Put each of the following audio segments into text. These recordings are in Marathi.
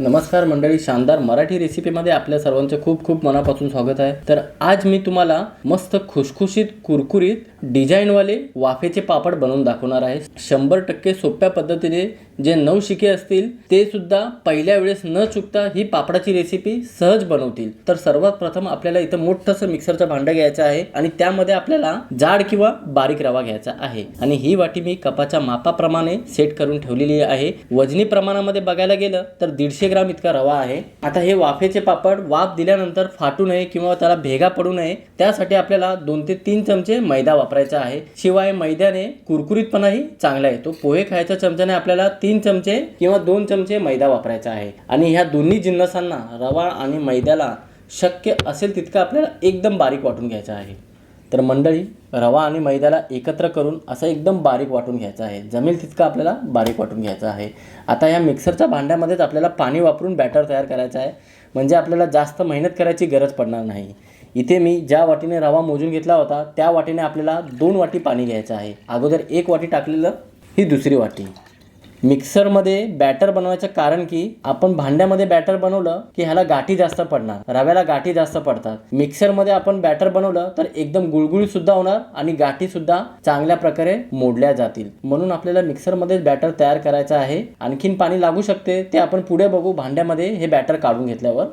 नमस्कार मंडळी शानदार मराठी रेसिपीमध्ये आपल्या सर्वांचे खूप खूप मनापासून स्वागत आहे. तर आज मी तुम्हाला मस्त खुशखुशीत कुरकुरीत डिझाईनवाले वाफेचे पापड बनवून दाखवणार आहे. शंभर टक्के सोप्या पद्धतीने जे नऊ शिके असतील ते सुद्धा पहिल्या वेळेस न चुकता ही पापडाची रेसिपी सहज बनवतील. तर सर्वात प्रथम आपल्याला इथं मोठंसं मिक्सरचं भांडं घ्यायचं आहे आणि त्यामध्ये आपल्याला जाड किंवा बारीक रवा घ्यायचा आहे. आणि ही वाटी मी कपाच्या मापाप्रमाणे सेट करून ठेवलेली आहे. वजनी प्रमाणामध्ये बघायला गेलं तर दीडशे ग्राम इतका रवा आहे. आता हे वाफेचे पापड वाफ दिल्यानंतर फाटू नये किंवा त्याला भेगा पडू नये त्यासाठी आपल्याला दोन ते तीन चमचे मैदा वापरायचा आहे. शिवाय मैद्याने कुरकुरीतपणाही चांगला येतो. पोहे खायच्या चमच्याने आपल्याला तीन तीन चमचे किंवा दोन चमचे मैदा वापरायचा आहे. आणि ह्या दोन्ही जिन्नसांना रवा आणि मैद्याला शक्य असेल तितकं आपल्याला एकदम बारीक वाटून घ्यायचं आहे. तर मंडळी रवा आणि मैद्याला एकत्र करून असं एकदम बारीक वाटून घ्यायचं आहे. जमेल तितकं आपल्याला बारीक वाटून घ्यायचं आहे. आता या मिक्सरच्या भांड्यामध्येच आपल्याला पाणी वापरून बॅटर तयार करायचं आहे. म्हणजे आपल्याला जास्त मेहनत करायची गरज पडणार नाही. इथे मी ज्या वाटीने रवा मोजून घेतला होता त्या वाटीने आपल्याला दोन वाटी पाणी घ्यायचं आहे. अगोदर एक वाटी टाकलेलं ही दुसरी वाटी. मिक्सरमध्ये बॅटर बनवायचं कारण की आपण भांड्यामध्ये बॅटर बनवलं की ह्याला गाठी जास्त पडणार रव्याला गाठी जास्त पडतात. मिक्सरमध्ये आपण बॅटर बनवलं तर एकदम गुळगुळीत सुद्धा होणार आणि गाठी सुद्धा चांगल्या प्रकारे मोडल्या जातील. म्हणून आपल्याला मिक्सरमध्ये बॅटर तयार करायचं आहे. आणखीन पाणी लागू शकते ते आपण पुढे बघू भांड्यामध्ये हे बॅटर काढून घेतल्यावर.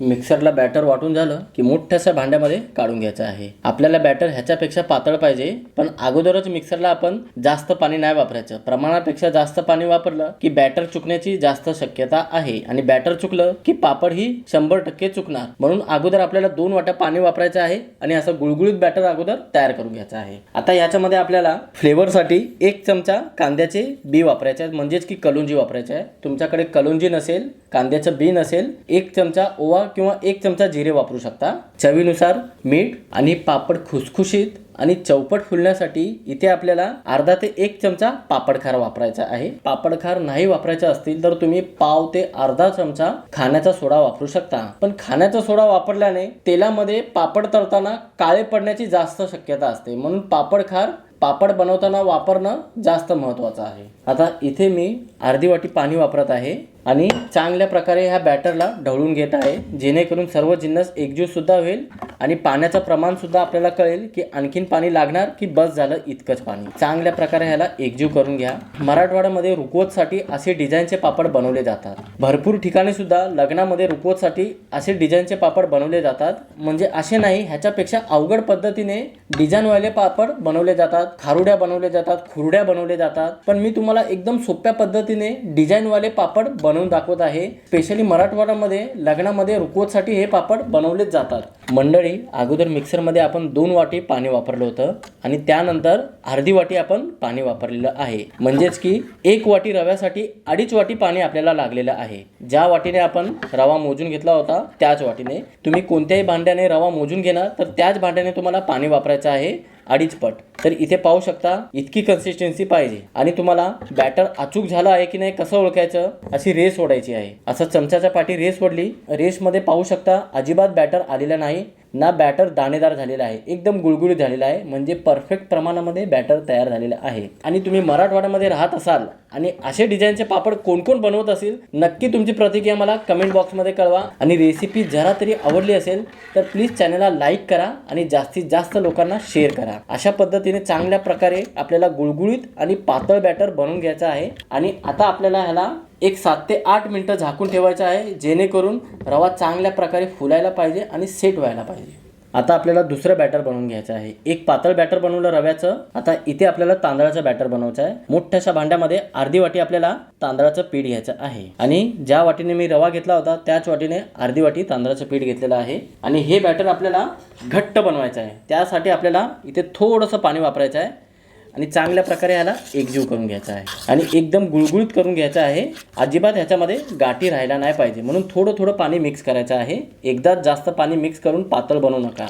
मिक्सरला बॅटर वाटून झालं की मोठ्याशा भांड्यामध्ये काढून घ्यायचं आहे. आपल्याला बॅटर ह्याच्यापेक्षा पातळ पाहिजे पण अगोदरच मिक्सरला आपण जास्त पाणी नाही वापरायचं. प्रमाणापेक्षा जास्त पाणी वापरलं की बॅटर चुकण्याची जास्त शक्यता आहे. आणि बॅटर चुकलं की पापड ही शंभर टक्के चुकणार. म्हणून अगोदर आपल्याला दोन वाट्या पाणी वापरायचं आहे आणि असं गुळगुळीत बॅटर अगोदर तयार करून घ्यायचं आहे. आता याच्यामध्ये आपल्याला फ्लेवरसाठी एक चमचा कांद्याचे बी वापरायचे आहेत. म्हणजेच की कलुंजी वापरायचे आहे. तुमच्याकडे कलुंजी नसेल कांद्याचं बी नसेल एक चमचा ओवा किंवा एक चमचा जिरे वापरू शकता. चवीनुसार मीठ आणि पापड खुसखुशीत आणि चौपट फुलण्यासाठी इथे आपल्याला अर्धा ते एक चमचा पापडखार वापरायचा आहे. पापडखार नाही वापरायचा असतील तर तुम्ही पाव ते अर्धा चमचा खाण्याचा सोडा वापरू शकता. पण खाण्याचा सोडा वापरल्याने तेलामध्ये पापड तळताना काळे पडण्याची जास्त शक्यता असते. म्हणून पापडखार पापड बनवताना वापरणं जास्त महत्त्वाचं आहे. आता इथे मी अर्धी वाटी पाणी वापरत आहे आणि चांगल्या प्रकारे ह्या बॅटरला ढवळून घेत आहे. जेणेकरून सर्व जिन्नस एकजीवसुद्धा होईल आणि पाण्याचं प्रमाणसुद्धा आपल्याला कळेल की आणखीन पाणी लागणार की बस झालं इतकंच पाणी. चांगल्या प्रकारे ह्याला एकजीव करून घ्या. मराठवाड्यामध्ये रुकवतसाठी असे डिझाईनचे पापड बनवले जातात. भरपूर ठिकाणी सुद्धा लग्नामध्ये रुकवतसाठी असे डिझाईनचे पापड बनवले जातात. म्हणजे असे नाही ह्याच्यापेक्षा अवघड पद्धतीने डिझाईनवाले पापड बनवले जातात. खारुड्या बनवले जातात खुरड्या बनवले जातात. पण मी तुम्हाला एकदम सोप्या पद्धतीने डिझाईनवाले पापड बनवून दाखवत आहे. स्पेशली मराठवाड्यामध्ये लग्नामध्ये रुकवतसाठी हे पापड बनवलेच जातात. मंडळी अगोदर मिक्सरमध्ये आपण दोन वाटी पाणी वापरलं होतं आणि त्यानंतर अर्धी वाटी आपण पाणी वापरलेलं आहे. म्हणजेच की एक वाटी रव्यासाठी अडीच वाटी पाणी आपल्याला लागलेलं आहे. ज्या वाटीने आपण रवा मोजून घेतला होता त्याच वाटीने. तुम्ही कोणत्याही भांड्याने रवा मोजून घेणार तर त्याच भांड्याने तुम्हाला पाणी वापरायचं आहे. अडीच पट. तर इथे पाहू शकता इतकी कन्सिस्टन्सी पाहिजे. आणि तुम्हाला बॅटर अचूक झालं आहे की नाही कसं ओळखायचं अशी रेस ओढायची आहे. असं चमच्याच्या पाठी रेस ओढली रेसमध्ये पाहू शकता अजिबात बॅटर आलेला नाही. ना बॅटर दाणेदार झालेला आहे. एकदम गुळगुळीत झालेला आहे. म्हणजे परफेक्ट प्रमाणामध्ये बॅटर तयार झालेलं आहे. आणि तुम्ही मराठवाड्यामध्ये राहत असाल आणि असे डिझाईनचे पापड कोण कोण बनवत असेल नक्की तुमची प्रतिक्रिया मला कमेंट बॉक्समध्ये कळवा. आणि रेसिपी जरा तरी आवडली असेल तर प्लीज चॅनलला लाईक करा आणि जास्तीत जास्त लोकांना शेअर करा. अशा पद्धतीने चांगल्या प्रकारे आपल्याला गुळगुळीत आणि पातळ बॅटर बनवून घ्यायचं आहे. आणि आता आपल्याला ह्याला एक सात ते आठ मिनटं झाकून ठेवायचं आहे जेणेकरून रवा चांगल्या प्रकारे फुलायला पाहिजे आणि सेट व्हायला पाहिजे. आता आपल्याला दुसरं बॅटर बनवून घ्यायचं आहे. एक पातळ बॅटर बनवलं रव्याचं. आता इथे आपल्याला तांदळाचं बॅटर बनवायचं आहे. मोठ्याशा भांड्यामध्ये अर्धी वाटी आपल्याला तांदळाचं पीठ घ्यायचं आहे. आणि ज्या वाटीने मी रवा घेतला होता त्याच वाटीने अर्धी वाटी तांदळाचं पीठ घेतलेलं आहे. आणि हे बॅटर आपल्याला घट्ट बनवायचं आहे. त्यासाठी आपल्याला इथे थोडंसं पाणी वापरायचं आहे. आणि चांगल्या प्रकारे ह्याला एकजीव करून घ्यायचा आहे. आणि एकदम गुळगुळीत करून घ्यायचा आहे. अजिबात ह्याच्यामध्ये गाठी राहायला नाही पाहिजे. म्हणून थोडं थोडं पाणी मिक्स करायचं आहे. एकदाच जास्त पाणी मिक्स करून पातळ बनवू नका.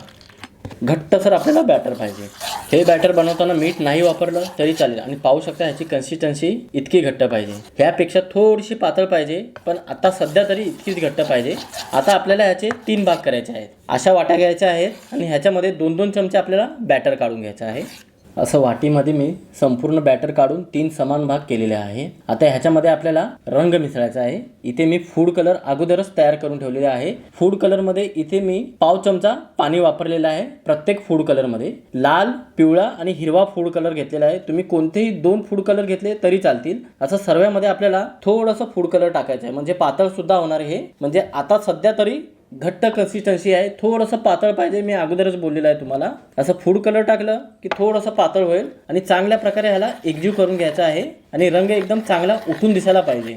घट्टसर आपल्याला बॅटर पाहिजे. हे बॅटर बनवताना मीठ नाही वापरलं तरी चालेल. आणि पाहू शकता ह्याची कन्सिस्टन्सी इतकी घट्ट पाहिजे. ह्यापेक्षा थोडीशी पातळ पाहिजे. पण आता सध्या तरी इतकीच घट्ट पाहिजे. आता आपल्याला ह्याचे तीन भाग करायचे आहेत. अशा वाट्या घ्यायच्या आहेत. आणि ह्याच्यामध्ये दोन दोन चमचे आपल्याला बॅटर काढून घ्यायचं आहे. असं वाटीमध्ये मी संपूर्ण बॅटर काढून तीन समान भाग केलेले आहे. आता ह्याच्यामध्ये आपल्याला रंग मिसळायचा आहे. इथे मी फूड कलर अगोदरच तयार करून ठेवलेले आहे. फूड कलरमध्ये इथे मी पाव चमचा पाणी वापरलेलं आहे प्रत्येक फूड कलरमध्ये लाल पिवळा आणि हिरवा फूड कलर घेतलेला आहे. तुम्ही कोणतेही दोन फूड कलर घेतले तरी चालतील. असं सर्व्यामध्ये आपल्याला थोडंसं फूड कलर टाकायचं आहे. म्हणजे पातळ सुद्धा होणार हे. म्हणजे आता सध्या तरी घट्ट कन्सिस्टन्सी आहे थोडंसं पातळ पाहिजे मी अगोदरच बोललेलं आहे तुम्हाला. असं फूड कलर टाकलं की थोडंसं पातळ होईल आणि चांगल्या प्रकारे ह्याला एकजीव करून घ्यायचा आहे आणि रंग एकदम चांगला उठून दिसायला पाहिजे.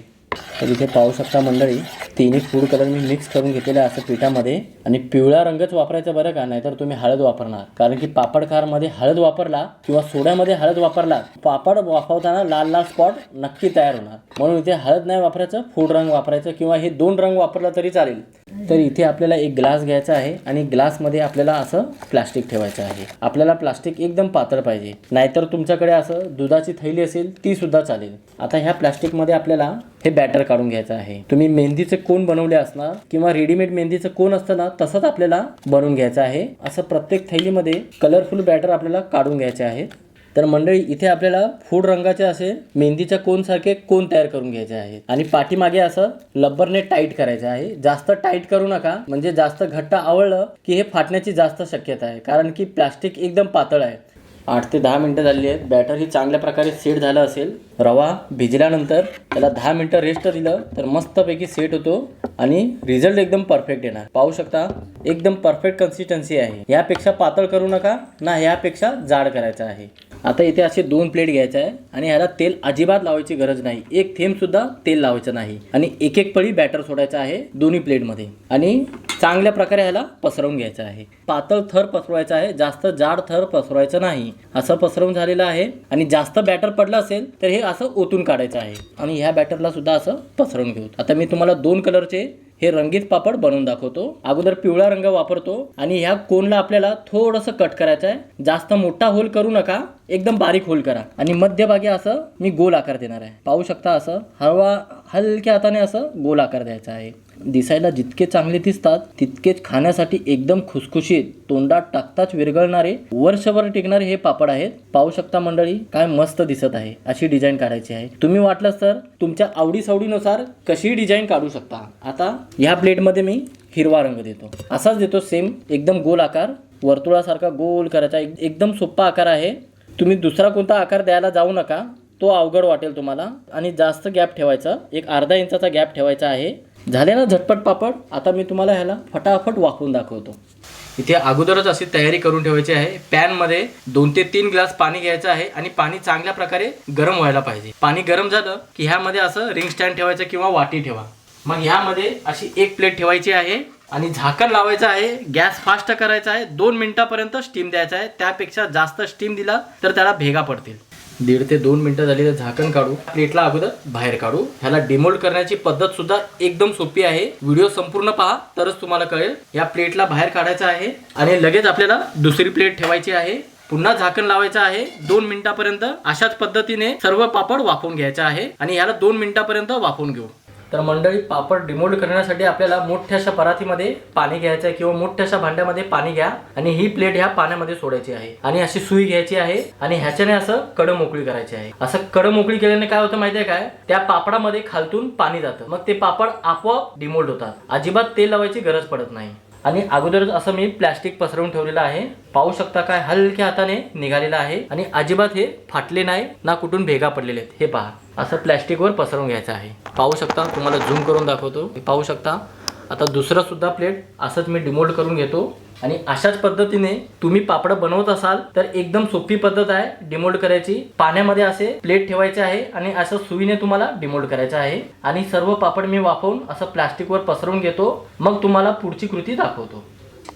तर इथे पाहू शकता मंडळी तिन्ही फूड कलर मी मिक्स करून घेतलेला असं पिठामध्ये. आणि पिवळा रंगच वापरायचा बरं का? नाहीतर तुम्ही हळद वापरणार. कारण की पापड कारमध्ये हळद वापरला किंवा सोड्यामध्ये हळद वापरला पापड वापरताना लाल लाल स्पॉट नक्की तयार होणार. म्हणून इथे हळद नाही वापरायचं फूड रंग वापरायचं किंवा हे दोन रंग वापरला तरी चालेल. तर इथे आपल्याला एक ग्लास घ्यायचा आहे आणि ग्लासमध्ये आपल्याला असं प्लास्टिक ठेवायचं आहे. आपल्याला प्लास्टिक एकदम पातळ पाहिजे. नाहीतर तुमच्याकडे असं दुधाची थैली असेल ती सुद्धा चालेल. आता ह्या प्लास्टिकमध्ये आपल्याला हे बॅटर काढून घ्यायचं आहे. तुम्ही मेहंदीचे कोण बनवले असणार किंवा रेडीमेड मेहंदीचं कोण असतं ना तसंच आपल्याला बनवून घ्यायचं आहे. असं प्रत्येक थैलीमध्ये कलरफुल बॅटर आपल्याला काढून घ्यायचे आहे तर मंडळी इथे आपल्याला फूड रंगाचे असे मेहंदीच्या कोनसारखे कोण तयार करून घ्यायचे आहेत. आणि पाठीमागे असं लब्बरने टाईट करायचं आहे. जास्त टाईट करू नका म्हणजे जास्त घट्ट आवडलं की हे फाटण्याची जास्त शक्यता आहे. कारण की प्लास्टिक एकदम पातळ आहे. आठ ते दहा मिनटं झाली आहेत. बॅटर ही चांगल्या प्रकारे सेट झालं असेल. रवा भिजल्यानंतर त्याला दहा मिनटं रेस्ट दिलं तर मस्तपैकी सेट होतो आणि रिझल्ट एकदम परफेक्ट येणार. पाहू शकता एकदम परफेक्ट कन्सिस्टन्सी आहे. यापेक्षा पातळ करू नका. ना यापेक्षा जाड करायचं आहे. आता इथे असे दोन प्लेट घ्यायचे आहे आणि ह्याला तेल अजिबात लावायची गरज नाही. एक थेंबसुद्धा तेल लावायचं नाही. आणि एक एक पळी बॅटर सोडायचं आहे दोन्ही प्लेटमध्ये आणि चांगल्या प्रकारे ह्याला पसरवून घ्यायचं आहे. पातळ थर पसरवायचा आहे जास्त जाड थर पसरवायचं नाही. असं पसरवून झालेलं आहे आणि जास्त बॅटर पडलं असेल तर हे असं ओतून काढायचं आहे. आणि ह्या बॅटरला सुद्धा असं पसरवून घेऊ. आता मी तुम्हाला दोन कलरचे हे रंगीत पापड बनवून दाखवतो. अगोदर पिवळा रंग वापरतो आणि ह्या कोनला आपल्याला थोडंसं कट करायचं आहे. जास्त मोठा होल करू नका एकदम बारीक होल करा. आणि मध्यभागी असं मी गोल आकार देणार आहे. पाहू शकता असं हळवा हलक्या हाताने असं गोल आकार द्यायचा आहे. दिसायला जितके चांगले दिसतात तितकेच खाण्यासाठी एकदम खुसखुशीत तोंडात टाकताच विरघळणारे वर्षभर टिकणारे हे पापड आहेत. पाहू शकता मंडळी काय मस्त दिसत आहे. अशी डिझाईन काढायची आहे. तुम्ही वाटलंच तर तुमच्या आवडीसावडीनुसार कशी डिझाईन काढू शकता. आता ह्या प्लेटमध्ये मी हिरवा रंग देतो. असाच देतो सेम एकदम गोल आकार. वर्तुळासारखा गोल करायचा. एक- एकदम सोपा आकार आहे. तुम्ही दुसरा कोणता आकार द्यायला जाऊ नका. तो अवघड वाटेल तुम्हाला. आणि जास्त गॅप ठेवायचा. एक अर्धा इंचाचा गॅप ठेवायचा आहे. झाले ना झटपट पापड? आता मी तुम्हाला ह्याला फटाफट वाकवून दाखवतो. इथे अगोदरच अशी तयारी करून ठेवायची आहे. पॅनमध्ये दोन ते तीन ग्लास पाणी घ्यायचं आहे आणि पाणी चांगल्या प्रकारे गरम व्हायला पाहिजे. पाणी गरम झालं की ह्यामध्ये असं रिंग स्टँड ठेवायचं किंवा वाटी ठेवा. मग ह्यामध्ये अशी एक प्लेट ठेवायची आहे आणि झाकण लावायचं आहे. गॅस फास्ट करायचा आहे. दोन मिनिटापर्यंत स्टीम द्यायचा आहे. त्यापेक्षा जास्त स्टीम दिला तर त्याला भेगा पडतील. दीड ते दोन मिनिटं झाली तर झाकण काढू. प्लेटला अगोदर बाहेर काढू. ह्याला डिमोल्ड करण्याची पद्धत सुद्धा एकदम सोपी आहे. व्हिडिओ संपूर्ण पहा तरच तुम्हाला कळेल. या प्लेटला बाहेर काढायचं आहे आणि लगेच आपल्याला दुसरी प्लेट ठेवायची आहे. पुन्हा झाकण लावायचं आहे. दोन मिनिटापर्यंत अशाच पद्धतीने सर्व पापड वाफवून घ्यायचं आहे. आणि याला दोन मिनिटापर्यंत वाफवून घेऊ. तर मंडळी पापड डिमोल्ड करण्यासाठी आपल्याला मोठ्याशा परातीमध्ये पाणी घ्यायचं आहे किंवा मोठ्याशा भांड्यामध्ये पाणी घ्या आणि ही प्लेट ह्या पाण्यामध्ये सोडायची आहे. आणि अशी सुई घ्यायची आहे आणि ह्याच्याने असं कडं मोकळी करायची आहे. असं कडं मोकळी केल्याने काय होतं माहितीये काय? त्या पापडामध्ये खालतून पाणी जातं. मग ते पापड आपोआप डिमोल्ड होतात. अजिबात तेल लावायची गरज पडत नाही. आणि अगोदरच असं मी प्लॅस्टिक पसरवून ठेवलेलं आहे. पाहू शकता काय? हलक्या हाताने निघालेलं आहे. आणि अजिबात हे फाटले नाही ना कुठून भेगा पडलेले आहेत. हे पहा. असं प्लॅस्टिकवर पसरवून घ्यायचं आहे. पाहू शकता तुम्हाला झूम करून दाखवतो. पाहू शकता आता दुसरं सुद्धा प्लेट असंच मी डिमोल्ड करून घेतो. आणि अशाच पद्धतीने तुम्ही पापड बनवत असाल तर एकदम सोपी पद्धत आहे डिमोल्ड करायची. पाण्यामध्ये असे प्लेट ठेवायचे आहे आणि असं सुईने तुम्हाला डिमोल्ड करायचं आहे. आणि सर्व पापड मी वापरून असं प्लास्टिकवर पसरवून घेतो. मग तुम्हाला पुढची कृती दाखवतो.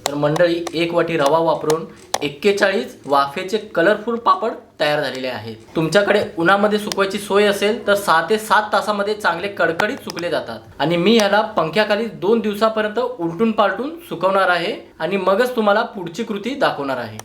तर मंडळी एक वाटी रवा वापरून एक्केचाळीस वाफेचे कलरफुल पापड तयार झालेले आहेत. तुमच्याकडे उन्हामध्ये सुकवायची सोय असेल तर सहा ते सात तासामध्ये चांगले कडकडीत सुकले जातात. आणि मी ह्याला पंख्याखाली दोन दिवसापर्यंत उलटून पालटून सुकवणार आहे आणि मगच तुम्हाला पुढची कृती दाखवणार आहे.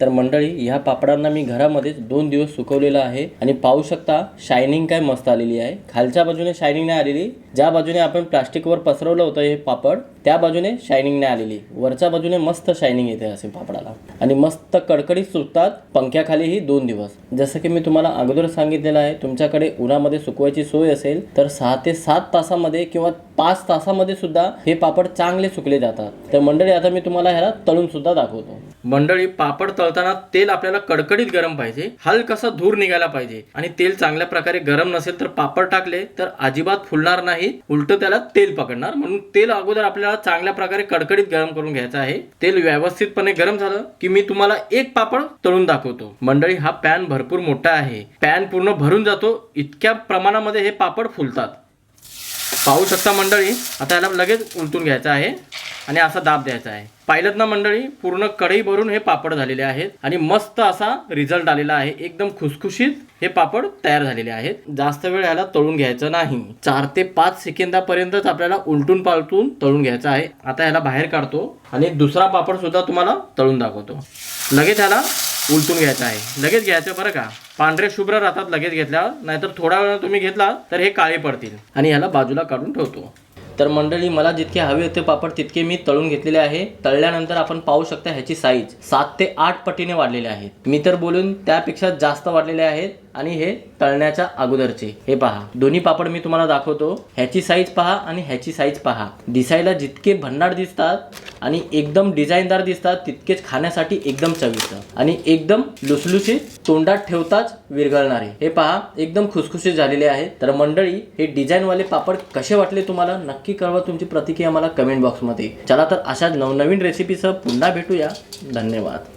तर मंडळी ह्या पापडांना मी घरामध्येच दोन दिवस सुकवलेला आहे आणि पाहू शकता शायनिंग काय मस्त आलेली आहे. खालच्या बाजूने शायनिंग नाही आलेली ज्या बाजूने आपण प्लास्टिकवर पसरवलं होतं हे पापड त्या बाजूने शायनिंग नाही आलेली. वरच्या बाजूने मस्त शायनिंग येते असे पापडाला. आणि मस्त कडकडीत सुकतात पंख्याखालीही दोन दिवस. जसं की मी तुम्हाला अगोदर सांगितलेलं आहे तुमच्याकडे उन्हामध्ये सुकवायची सोय असेल तर सहा ते सात तासामध्ये किंवा पाच तासामध्ये सुद्धा हे पापड चांगले सुकले जातात. तर मंडळी आता मी तुम्हाला ह्याला तळून सुद्धा दाखवतो. मंडळी पापड तळताना तेल आपल्याला कडकडीत गरम पाहिजे हलकसा धूर निघायला पाहिजे. आणि तेल चांगल्या प्रकारे गरम नसेल तर पापड टाकले तर अजिबात फुलणार नाही उलट त्याला तेल पकडणार. म्हणून तेल अगोदर आपल्याला चांगल्या प्रकारे कडकडीत गरम करून घ्यायचं आहे. तेल व्यवस्थितपणे गरम झालं की मी तुम्हाला एक पापड तळून दाखवतो. मंडळी हा पॅन भरपूर मोठा आहे. पॅन पूर्ण भरून जातो. इतक्या प्रमाणामध्ये हे पापड फुलतात. पाहू शकता मंडळी आता याला लगेच उलटून घ्यायचं आहे. आणि असा दाब द्यायचा आहे. पाहिलं ना मंडळी पूर्ण कढई भरून हे पापड झालेले आहेत आणि मस्त असा रिझल्ट आलेला आहे. एकदम खुसखुशीत हे पापड तयार झालेले आहेत. जास्त वेळ ह्याला तळून घ्यायचं नाही. चार ते पाच सेकंदापर्यंतच आपल्याला उलटून पालटून तळून घ्यायचं आहे. आता ह्याला बाहेर काढतो आणि दुसरा पापड सुद्धा तुम्हाला तळून दाखवतो. लगेच ह्याला उलटून घ्यायचं आहे. लगेच घ्यायचं बरं का? पांढरे शुभ्र राहतात लगेच घेतल्यावर. नाहीतर थोडा वेळ तुम्ही घेतला तर हे काळे पडतील. आणि ह्याला बाजूला काढून ठेवतो. तर मंडळी मला जितके हवे होते पापड तितके मी तळून घेतलेले आहे. तळल्यानंतर आपण पाहू शकता ह्याची साईज सात ते आठ पटीने वाढलेले आहेत. मी तर बोलून त्यापेक्षा जास्त वाढलेले आहेत. आणि हे तळण्याच्या अगोदरचे. हे पहा. दोन्ही पापड मी तुम्हाला दाखवतो. ह्याची साईज पहा आणि ह्याची साईज पहा. दिसायला जितके भन्नाट दिसतात आणि एकदम डिझाईनदार दिसतात तितकेच खाण्यासाठी एकदम चविष्ट आणि एकदम लुसलुसे तोंडात ठेवताच विरघळणारे. हे पहा. एकदम खुसखुशीत झालेले आहेत तर मंडळी हे डिझाईनवाले पापड कसे वाटले तुम्हाला? नक्की कळवा तुमची प्रतिक्रिया मला कमेंट बॉक्समध्ये चला तर अशाच नवनवीन रेसिपीसह पुन्हा भेटूया. धन्यवाद.